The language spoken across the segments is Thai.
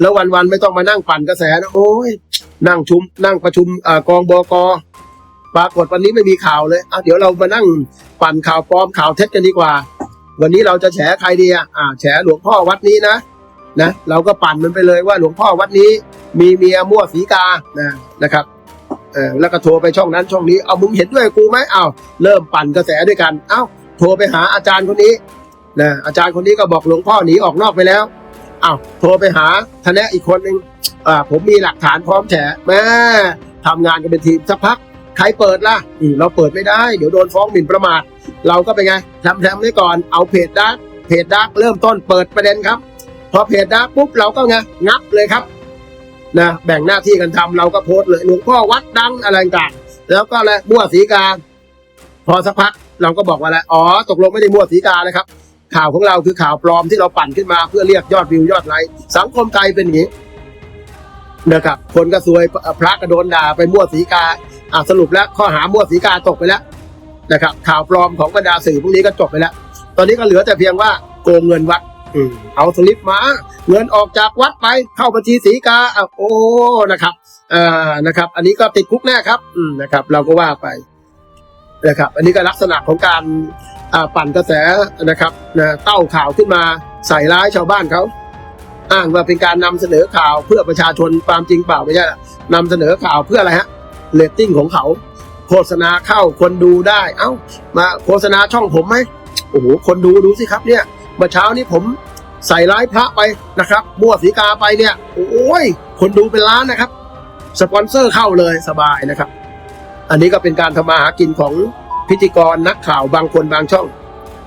แล้ววันๆไม่ต้องมานั่งปั่นกระแสนะโอ้ยนั่งชุม นั่งประชุมอกองบกปรากฏวันนี้ไม่มีข่าวเลยอะเดี๋ยวเรามานั่งปั่นข่าวปลอมข่าวเท็จกันดีกว่า วันนี้เราจะแฉใครดีอะแฉหลวงพ่อวัดนี้นะนะเราก็ปั่นมันไปเลยว่าหลวงพ่อวัดนี้ มีเมียมั่วสีกานะนะครับเออแล้วก็โทรไปช่องนั้นช่องนี้เอามึงเห็นด้วยกูไหมเอาเริ่มปั่นกระแสด้วยกัน เอ้าโทรไปหาอาจารย์คนนี้นะอาจารย์คนนี้ก็บอกหลวงพ่อหนีออกนอกไปแล้ว อ้าวโทรไปหาทนายอีกคนหนึ่งอ่าผมมีหลักฐานพร้อมแฉแม่ทำงานกันเป็นทีมสักพักใครเปิดล่ะอืมเราเปิดไม่ได้ เดี๋ยวโดนฟ้องหมิ่นประมาท เราก็ไปนไงทำแทมไว้ก่อนเอาเพจดักเพจดักเริ่มต้นเปิดประเด็นครับ พอเพจดักปุ๊บเราก็ไงงับเลยครับนะแบ่งหน้าที่กันทำเราก็โพสต์เลยหลวงพ่อวัดดังอะไรต่างแล้วก็อะไรมั่วสีกา พอสักพักเราก็บอกว่าอะไรอ๋อ ตกลงไม่ได้มั่วสีกานะครับ ข่าวของเราคือข่าวปลอมที่เราปั่นขึ้นมาเพื่อเรียกยอดวิวยอดไลค์สังคมไทยเป็นอย่างนี้นะครับคนก็ซวยพระก็โดนด่าไปมั่วสีกาอะสรุปแล้วข้อหามั่วสีกาตกไปแล้วนะครับ ข่าวปลอมของบรรดาสื่อพวกนี้ก็จบไปแล้ว ตอนนี้ก็เหลือแต่เพียงว่าโกงเงินวัดเอาสลิปมา เงินออกจากวัดไปเข้าบัญชีสีกาโอ้นะครับเอ่อนะครับ อันนี้ก็ติดคุกแน่ครับ อืมนะครับ เราก็ว่าไปนะครับ อันนี้ก็ลักษณะของการ ปั่นกระแสนะครับนะเต้าข่าวขึ้นมาใส่ร้ายชาวบ้านเขาอ้างว่าเป็นการนำเสนอข่าวเพื่อประชาชนความจริงเปล่าไม่ใช่นำเสนอข่าวเพื่ออะไรฮะเรตติ้งของเขา โฆษณาเข้าคนดูได้ เอ้า มาโฆษณาช่องผมไหมโอ้โหคนดูดูสิครับเนี่ยเมื่อเช้านี้ผมใส่ร้ายพระไปนะครับมั่วสีกาไปเนี่ย โอ้ย คนดูเป็นล้านนะครับ สปอนเซอร์เข้าเลยสบายนะครับ อันนี้ก็เป็นการทำมาหากินของ พิธีกรนักข่าวบางคนบางช่อง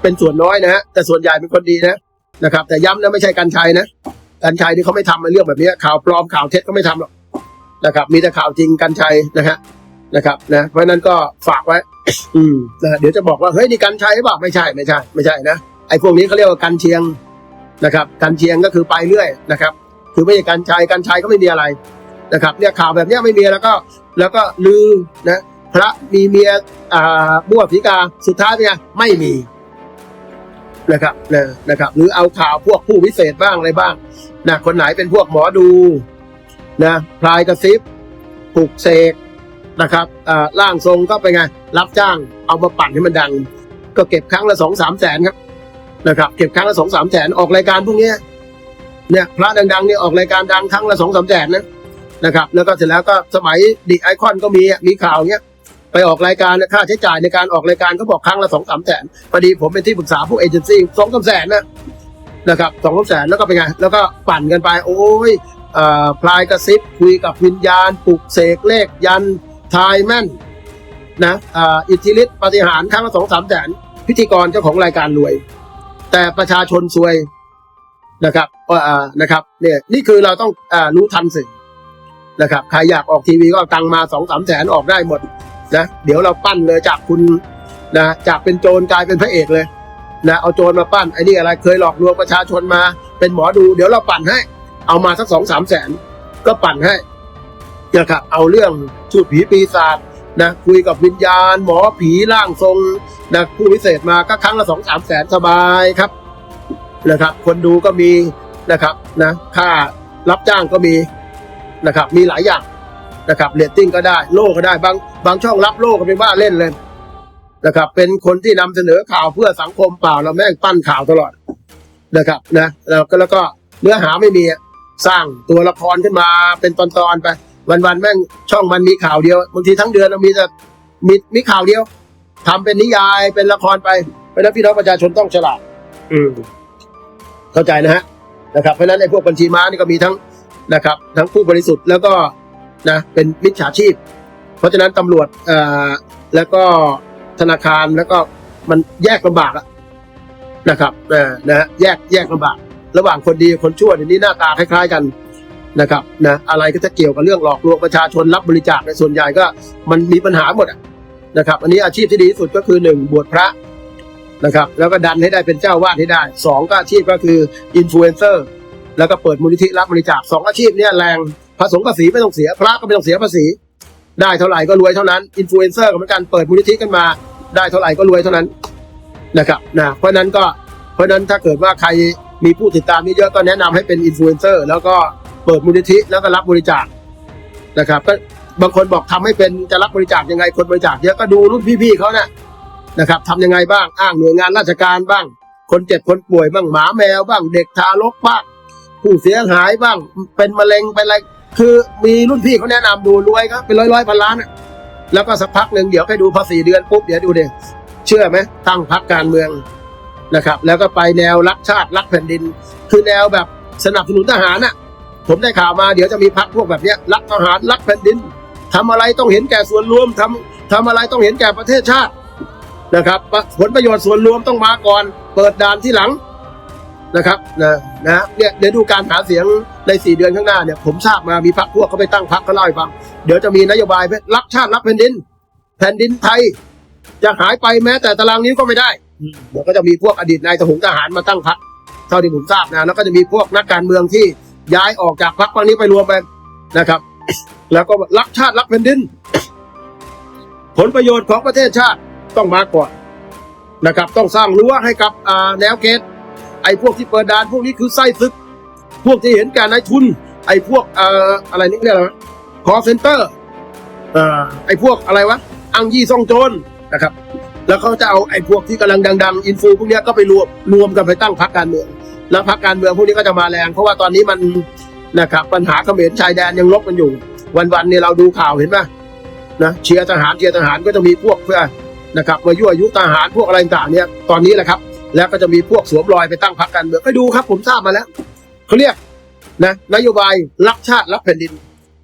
เป็นส่วนน้อยนะฮะแต่ส่วนใหญ่เป็นคนดีนะนะครับ แต่ย้ำนะไม่ใช่กันชัยนะกันชัยนี่เขาไม่ทำเรื่องแบบนี้ข่าวปลอมข่าวเท็จก็ไม่ทำหรอกนะครับ มีแต่ข่าวจริงกันชัยนะฮะนะครับนะเพราะนั้นก็ฝากไว้ อืมนะเดี๋ยวจะบอกว่าเฮ้ยนี่กันชัยหรือเปล่าไม่ใช่ไม่ใช่ ไม่ใช่นะไอ้พวกนี้เขาเรียกว่ากันเชียงนะครับ กันเชียงก็คือไปเรื่อยนะครับ คือไม่ใช่กันชัยกันชัยก็ไม่มีอะไรนะครับ เนี่ยข่าวแบบนี้ไม่มีแล้วก็ แล้วก็ลือนะ พระมีเมียอ่าบัวสีกาสุดท้ายเป็นไงไม่มีนะครับนะนะครับ หรือเอาข่าวพวกผู้วิเศษบ้างอะไรบ้างนะคนไหนเป็นพวกหมอดูนะพลายกระซิบปลุกเสกนะครับอ่าร่างทรงก็ไปนไง รับจ้างเอามาปั่นให้มันดัง ก็เก็บครั้งละสองสามแสนครับนะครับ เก็บครั้งละสองสามแสนออกรายการพวกนี้เนี่ยพระดังๆเนี่ยออกรายการดังครั้งละสองสามแสนนะนะครับ แล้วก็เสร็จแล้วก็สมัยดิไอคอนก็มีมีข่าวเนี้ย ไปออกรายการค่าใช้จ่ายในการออกรายการเขาบอกครั้งละสองสามแสนพอดีผมเป็นที่ปรึกษาพวกเอเจนซี่สองสามแสนนะนะครับสองสามแสนแล้วก็เป็นไง แล้วก็ปั่นกันไปโอ้ยเอ่อพลายกระซิบคุยกับวิญญาณปลุกเสกเลขยันทายแม่นนะอ่าอิทธิฤทธิปฏิหารครั้งละสองสามแสนพิธีกรเจ้าของรายการรวย แต่ประชาชนซวยนะครับว่าอ่านะครับเนี่ยนี่คือเราต้องอ่ารู้ทันสิ่งนะครับใครอยากออกทีวีก็ตังมาสองสามแสนออกได้หมด นะเดี๋ยวเราปั้นเลยจากคุณนะจากเป็นโจรกลายเป็นพระเอกเลยนะเอาโจรมาปั้นไอ้นี่อะไรเคยหลอกลวงประชาชนมา เป็นหมอดู เดี๋ยวเราปั่นให้ เอามาสักสองสามแสนก็ปั่นให้นะครับเอาเรื่องชูดผีปีศาจนะคุยกับวิญญาณ หมอผีร่างทรงนะผู้พิเศษมาก็ครั้งละสองสามแสนสบายครับนะครับ คนดูก็มีนะครับนะค่ารับจ้างก็มีนะครับ มีหลายอย่าง นะครับเรตติ้งก็ได้โล่ก็ได้บางบางช่องรับโล่ก็เป็นว่าเล่นเลยนะครับ เป็นคนที่นำเสนอข่าวเพื่อสังคมเปล่าเราแม่งปั้นข่าวตลอดนะครับนะแล้วก็แล้วก็เนื้อหาไม่มีอะสร้างตัวละครขึ้นมาเป็นตอนๆไป วันๆแม่งช่องมันมีข่าวเดียวบางทีทั้งเดือนเรามีแต่มีมีข่าวเดียวทำเป็นนิยายเป็นละครไปเพราะฉะนั้นพี่น้องประชาชนต้องฉลาด อืมเข้าใจนะฮะนะครับเพราะฉะนั้นไอ้พวกบัญชีม้านี่ก็มีทั้งนะครับ ทั้งผู้บริสุทธิ์แล้วก็ นะเป็นมิจฉาชีพ เพราะฉะนั้นตำรวจเอ่อแล้วก็ธนาคารแล้วก็มันแยกลำบากอะนะครับเออนะฮะแยกแยกลำบาก ระหว่างคนดีคนชั่วเดี๋ยวนี้หน้าตาคล้าย ๆกันนะครับนะอะไรก็จะเกี่ยวกับเรื่องหลอกลวงประชาชนรับบริจาคในส่วนใหญ่ก็มันมีปัญหาหมดอะนะครับ อันนี้อาชีพที่ดีที่สุดก็คือหนึ่งบวชพระนะครับ แล้วก็ดันให้ได้เป็นเจ้าวาดให้ได้สองก็อาชีพก็คืออินฟลูเอนเซอร์แล้วก็เปิดมูลนิธิรับบริจาคสองอาชีพเนี้ยแรง ภาษีภาษีไม่ต้องเสีย พระก็ไม่ต้องเสียภาษี ได้เท่าไหร่ก็รวยเท่านั้นอินฟลูเอนเซอร์ก็เหมือนกันเปิดมูลนิธิกันมา ได้เท่าไหร่ก็รวยเท่านั้นนะครับนะเพราะนั้นก็เพราะนั้นถ้าเกิดว่าใครมีผู้ติดตามนี่เยอะก็แนะนำให้เป็นอินฟลูเอนเซอร์แล้วก็เปิดมูลนิธิแล้วก็รับบริจาคนะครับก็บางคนบอกทำให้เป็นจะรับบริจาคยังไงคนบริจาคเยอะก็ดูรุ่นพี่ๆเขานะนะครับทำยังไงบ้างอ้างหน่วยงานราชการบ้าง คนเจ็บคนป่วยบ้างหมาแมวบ้าง เด็กทารกบ้าง ผู้เสียหายบ้าง เป็นมะเร็งเป็นอะไร คือมีรุ่นพี่เขาแนะนำดูรวยครับเป็นร้อยร้อยๆพันล้านอะแล้วก็สักพักหนึ่งเดี๋ยวให้ดูพอสี่เดือนปุ๊บเดี๋ยวดูเด็เชื่อไหมตั้งพักการเมืองนะครับ แล้วก็ไปแนวรักชาติรักแผ่นดิน คือแนวแบบสนับสนุนทหารน่ะ ผมได้ข่าวมาเดี๋ยวจะมีพักพวกแบบเนี้ยรักทหารรักแผ่นดินทำอะไรต้องเห็นแก่ส่วนรวมทำทำอะไรต้องเห็นแก่ประเทศชาตินะครับ ผลประโยชน์ส่วนรวมต้องมาก่อน เปิดด่านที่หลัง นะครับนะนะเนี่ยเดี๋ยวดูการหาเสียงในสี่เดือนข้างหน้าเนี่ยผมทราบมามีพักพวกเขาไปตั้งพักเขาเล่าให้ฟัง เดี๋ยวจะมีนโยบายรักชาติรักแผ่นดิน แผ่นดินไทย จะหายไปแม้แต่ตารางนิ้วก็ไม่ได้เดี๋ยวก็จะมีพวกอดีตนายทหารทหารมาตั้งพักเท่าที่ผมทราบนะแล้วก็จะมีพวกนักการเมืองที่ย้ายออกจากพรรคพวกนี้ไปรวมไปนะครับ แล้วก็รักชาติรักแผ่นดิน ผลประโยชน์ของประเทศชาติต้องมาก่อนนะครับ ต้องสร้างรั้วให้กับแนวเขต ไอ้พวกที่เปิดด่านพวกนี้คือไส้ศึก พวกที่เห็นการนายทุน ไอ้พวกเอ่ออะไรนี่เรียกอะไรวะคอเซ็นเตอร์เอ่อไอ้พวกอะไรวะอังยี่ซ่องโจรนะครับ แล้วเขาจะเอาไอ้พวกที่กำลังดังๆอินฟูพวกนี้ก็ไปรวมรวมกันไปตั้งพรรคการเมืองแล้วพรรคการเมืองพวกนี้ก็จะมาแรง เพราะว่าตอนนี้มันนะครับปัญหาเขมรชายแดนยังลบกันอยู่ วันๆเนี่ยเราดูข่าวเห็นไหมนะเชียร์ทหารเชียร์ทหารก็จะมีพวกเพื่อนะครับมายั่วยุทหารพวกอะไรต่างๆเนี่ยตอนนี้แหละครับ แล้วก็จะมีพวกสวมรอยไปตั้งพรรคการเมืองไปดูครับ ผมทราบมาแล้วเขาเรียกนะนโยบายรักชาติรักแผ่นดิน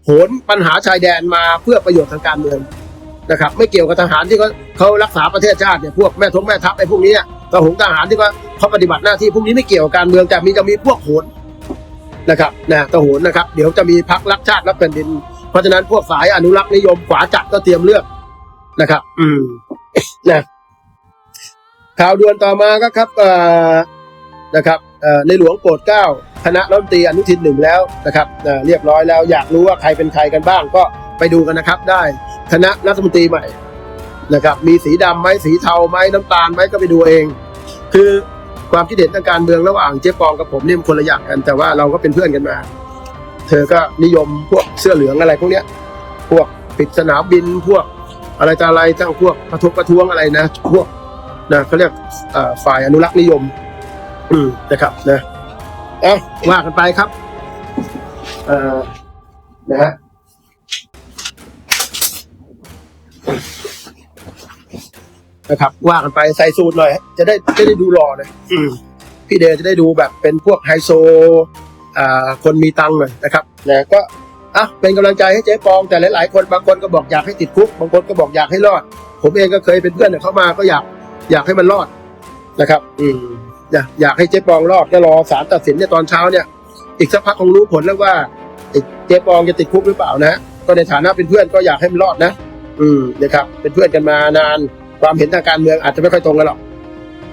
โหนปัญหาชายแดนมาเพื่อประโยชน์ทางการเมืองนะครับ ไม่เกี่ยวกับทหารที่เขาเขารักษาประเทศชาติเนี่ยพวกแม่ทงแม่ทัพไอ้พวกนี้อะทหงทหารที่ว่าเขาปฏิบัติหน้าที่พวกนี้ไม่เกี่ยวกับการเมืองแต่มีจะมีพวกโหนนะครับนะทหารนะครับ เดี๋ยวจะมีพักรักชาติรักแผ่นดิน เพราะฉะนั้นพวกสายอนุรักษ์นิยมขวาจัดก็เตรียมเลือกนะครับ อืมนะ ข่าวด่วนต่อมาก็ครับนะครับในหลวงโปรดเกล้าคณะรัฐมนตรีอนุทินหนึ่งแล้วนะครับเอ่อเรียบร้อยแล้วอยากรู้ว่าใครเป็นใครกันบ้างก็ไปดูกันนะครับ ได้คณะรัฐมนตรีใหม่นะครับมีสีดำไหมสีเทาไหมน้ำตาลไหมก็ไปดูเอง คือความคิดเห็นทางการเมืองระหว่างเจ๊ปองกับผมเนี่ยมันคนละอย่างกันแต่ว่าเราก็เป็นเพื่อนกันมา เธอก็นิยมพวกเสื้อเหลืองอะไรพวกเนี้ยพวกปิดสนามบินพวกอะไรต่ออะไรทั้งพวกประท้วงประท้วงอะไรนะพวก นะเขาเรียกฝ่ายอนุรักษ์นิยมนะครับนะเอะว่ากันไปครับนะฮะนะครับ ว่ากันไปใส่สูตรหน่อย จะได้จะได้ดูหล่อหน่อยพี่เดจะได้ดูแบบเป็นพวกไฮโซคนมีตังค์หน่อยนะครับนะก็อะเป็นกำลังใจให้เจ๊ปองแต่หลายๆคนบางคนก็บอกอยากให้ติดคุก บางคนก็บอกอยากให้รอด ผมเองก็เคยเป็นเพื่อนเขามาก็อยาก อยากให้มันรอดนะครับ อืมอยากอยากให้เจ๊ปองรอดก็รอศาลตัดสินเนี่ยตอนเช้าเนี่ย อีกสักพักคงรู้ผลแล้วว่าเจ๊ปองจะติดคุกหรือเปล่านะ ก็ในฐานะเป็นเพื่อนก็อยากให้มันรอดนะ อืมนะครับ เป็นเพื่อนกันมานาน ความเห็นทางการเมืองอาจจะไม่ค่อยตรงกันหรอก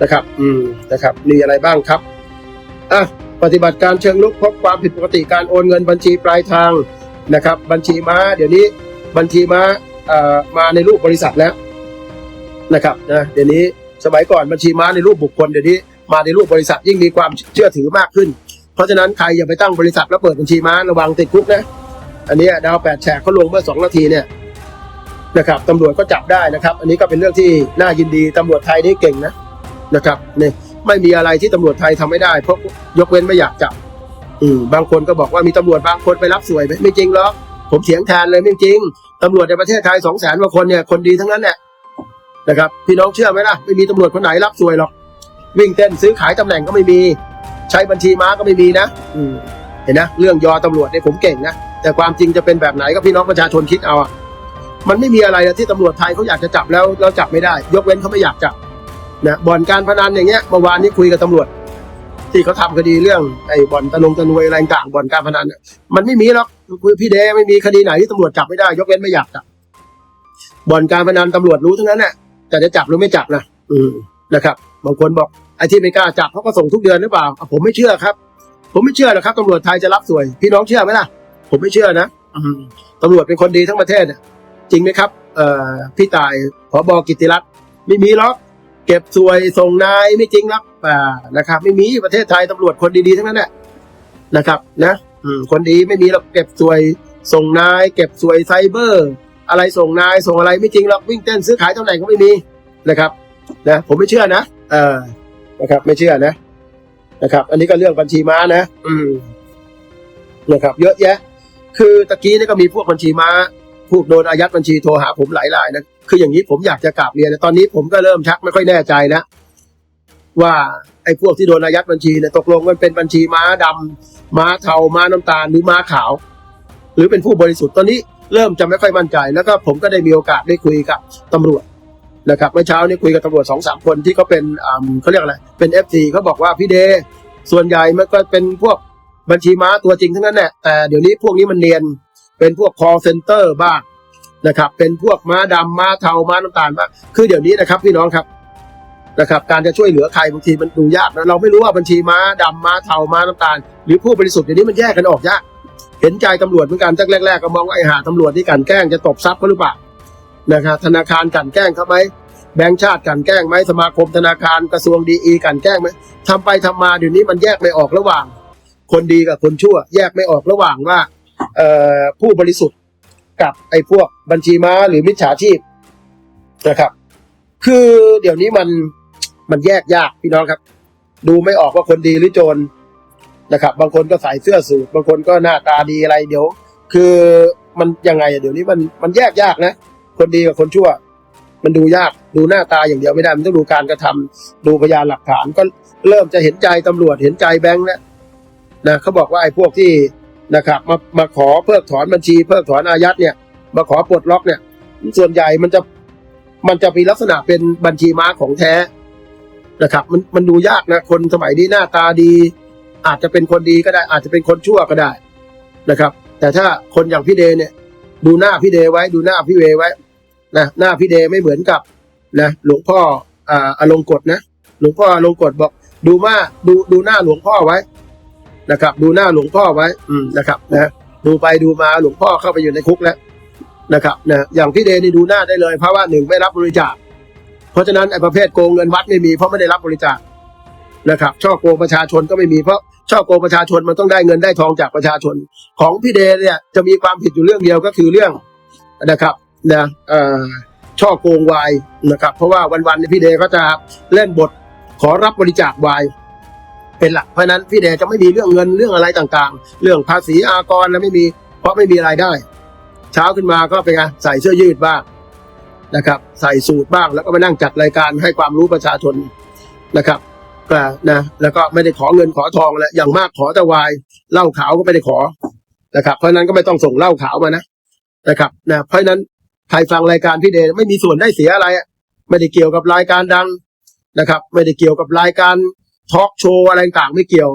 นะครับ อืมนะครับ มีอะไรบ้างครับอะปฏิบัติการเชิงลุกพบความผิดปกติการโอนเงินบัญชีปลายทางนะครับ บัญชีม้า เดี๋ยวนี้บัญชีม้าเอ่อมาในรูปบริษัทแล้วนะครับนะเดี๋ยวนี้ สมัยก่อนบัญชีม้าในรูปบุคคลเดี๋ยวนี้มาในรูปบริษัทยิ่งมีความเชื่อถือมากขึ้น เพราะฉะนั้นใครอย่าไปตั้งบริษัทแล้วเปิดบัญชีม้าระวังติดคุกนะอันนี้ดาวแปดแฉกเขาลงเมื่อสองนาทีเนี่ยนะครับตำรวจก็จับได้นะครับ อันนี้ก็เป็นเรื่องที่น่ายินดีตำรวจไทยนี่เก่งนะนะครับเนี่ยไม่มีอะไรที่ตำรวจไทยทำไม่ได้ เพราะยกเว้นไม่อยากจับอืมบางคนก็บอกว่ามีตำรวจบางคนไปรับสวยไหมไม่จริงหรอกผมเถียงแทนเลยไม่จริงตำรวจในประเทศไทยสองแสนกว่าคนเนี่ยคนดีทั้งนั้นแหละ นะครับพี่น้องเชื่อไหมล่ะไม่มีตำรวจคนไหนรับสวยหรอก วิ่งเต้นซื้อขายตำแหน่งก็ไม่มี ใช้บัญชีม้าก็ไม่มีนะอืมเห็นนะเรื่องยอตำรวจเนี่ยผมเก่งนะแต่ความจริงจะเป็นแบบไหนก็พี่น้องประชาชนคิดเอาอะมันไม่มีอะไรนะที่ตำรวจไทยเขาอยากจะจับแล้วเราจับไม่ได้ ยกเว้นเขาไม่อยากจับนะบ่อนการพนันอย่างเงี้ยเมื่อวานนี้คุยกับตำรวจ ที่เขาทำคดีเรื่องไอ้บ่อนตะนงตะนวยอะไรต่างบ่อนการพนันน่ะมันไม่มีหรอกคือพี่เดไม่มีคดีไหนที่ตำรวจจับไม่ได้ ยกเว้นไม่อยากจับบ่อนการพนันตำรวจรู้ทั้งนั้นแหละ แต่จะจับหรือไม่จับนะอืมนะครับ บางคนบอกไอ้ที่ไม่กล้าจับเขาก็ส่งทุกเดือนหรือเปล่าอะผมไม่เชื่อครับ ผมไม่เชื่อหรอกครับตำรวจไทยจะรับสวย พี่น้องเชื่อไหมล่ะ ผมไม่เชื่อนะอืมตำรวจเป็นคนดีทั้งประเทศน่ะจริงไหมครับเอ่อพี่ตายผบกิติรัตน์ไม่มีหรอกเก็บสวยส่งนายไม่จริงหรอกอ่านะครับ ไม่มีประเทศไทยตำรวจคนดีๆทั้งนั้นแหละนะครับ นะอืมคนดีไม่มีหรอกเก็บสวยส่งนาย เก็บสวยไซเบอร์ อะไรส่งนายส่งอะไรไม่จริงหรอกวิ่งเต้นซื้อขายเท่าไหร่ก็ไม่มีนะครับนะผมไม่เชื่อนะเออนะครับ ไม่เชื่อนะนะครับ อันนี้ก็เรื่องบัญชีม้านะ อืมนะครับ เยอะแยะ คือตะกี้นี่ก็มีพวกบัญชีม้าพวกโดนอายัดบัญชีโทรหาผมหลายรายนะคืออย่างนี้ผมอยากจะกราบเรียนนะตอนนี้ผมก็เริ่มชักไม่ค่อยแน่ใจนะว่าไอ้พวกที่โดนอายัดบัญชีเนี่ยตกลงมันเป็นบัญชีม้าดำม้าเทาม้าน้ำตาลหรือม้าขาว หรือเป็นผู้บริสุทธิ์ตอนนี้ เริ่มจะไม่ค่อยมั่นใจ แล้วก็ผมก็ได้มีโอกาสได้คุยกับตำรวจนะครับเมื่อเช้านี้คุยกับตำรวจสองสามคนที่เขาเป็นอ่าเขาเรียกอะไรเป็นเอฟซีเขาบอกว่าพี่เดส่วนใหญ่มันก็เป็นพวกบัญชีม้าตัวจริงทั้งนั้นแหละแต่เดี๋ยวนี้พวกนี้มันเนียนเป็นพวก call center บ้างนะครับ เป็นพวกม้าดำม้าเทาม้าน้ำตาลบ้างคือเดี๋ยวนี้นะครับพี่น้องครับนะครับ การจะช่วยเหลือใครบางทีมันดูยากนะเราไม่รู้ว่าบัญชีม้าดำม้าเทาม้าน้ำตาล หรือผู้บริสุทธิ์เดี๋ยวนี้มันแยกกันออกยาก เห็นใจตำรวจเหมือนกันตั้งแรกๆก็มองว่าไอ้หาตำรวจที่กันแกล้งจะตบทรัพย์เขาหรือเปล่านะครับธนาคารกันแกล้งเขาไหมแบงก์ชาติกันแกล้งไหมสมาคมธนาคารกระทรวงดีอีกันแกล้งไหมทำไปทำมาเดี๋ยวนี้มันแยกไม่ออกระหว่าง คนดีกับคนชั่ว แยกไม่ออกระหว่างว่าเอผู้บริสุทธิ์กับไอ้พวกบัญชีม้าหรือมิจฉาชีพนะครับ คือเดี๋ยวนี้มันมันแยกยากพี่น้องครับ ดูไม่ออกว่าคนดีหรือโจร นะครับ บางคนก็ใส่เสื้อสูทบางคนก็หน้าตาดีอะไรเดี๋ยว คือมันยังไงอะเดี๋ยวนี้มันมันแยกยากนะ คนดีกับคนชั่ว มันดูยากดูหน้าตาอย่างเดียวไม่ได้มันต้องดูการกระทำดูพยานหลักฐานก็เริ่มจะเห็นใจตำรวจเห็นใจแบงค์แล้วนะเขาบอกว่าไอ้พวกที่นะครับ มามาขอเพิกถอนบัญชีเพิกถอนอายัดเนี่ย มาขอปลดล็อกเนี่ย ส่วนใหญ่มันจะมันจะมีลักษณะเป็นบัญชีม้าของแท้นะครับ มันมันดูยากนะคนสมัยนี้หน้าตาดี อาจจะเป็นคนดีก็ได้ อาจจะเป็นคนชั่วก็ได้นะครับ แต่ถ้าคนอย่างพี่เดย์เนี่ย ดูหน้าพี่เดย์ไว้ดูหน้าพี่เวไว้นะหน้าพี่เดย์ไม่เหมือนกับนะหลวงพ่ออ่าอลงกฎนะหลวงพ่ออลงกฎบอก ดูมาดูดูหน้าหลวงพ่อไว้นะครับ ดูหน้าหลวงพ่อไว้ อืมนะครับนะดูไปดูมาหลวงพ่อเข้าไปอยู่ในคุกแล้วนะครับนะอย่างพี่เดย์นี่ดูหน้าได้เลย เพราะว่าหนึ่งไม่รับบริจาคเพราะฉะนั้นไอ้ประเภทโกงเงินวัดไม่มีเพราะไม่ได้รับบริจาคนะครับ ช่อโกงประชาชนก็ไม่มีเพราะ ช่อโกงประชาชนมันต้องได้เงินได้ทองจากประชาชน ของพี่เดชเนี่ยจะมีความผิดอยู่เรื่องเดียวก็คือเรื่องนะครับนะอ่อช่อโกงวายนะครับ เพราะว่าวันๆเนี่ยพี่เดชก็จะเล่นบทขอรับบริจาควายเป็นหลักเพราะนั้นพี่เดชจะไม่มีเรื่องเงินเรื่องอะไรต่างๆ เรื่องภาษีอากรแล้วไม่มีเพราะไม่มีรายได้ เช้าขึ้นมาก็เป็นไงใส่เสื้อยืดบ้างนะครับ ใส่สูตรบ้างแล้วก็มานั่งจัดรายการให้ความรู้ประชาชนนะครับ นะแล้วก็ไม่ได้ขอเงินขอทองแล้วอย่างมากขอแต่วายเหล้าขาวก็ไม่ได้ขอนะครับ เพราะนั้นก็ไม่ต้องส่งเหล้าขาวมานะนะครับนะเพราะนั้นใครฟังรายการพี่เดชไม่มีส่วนได้เสียอะไรไม่ได้เกี่ยวกับรายการดังนะครับ ไม่ได้เกี่ยวกับรายการทอล์กโชว์อะไรต่างไม่เกี่ยว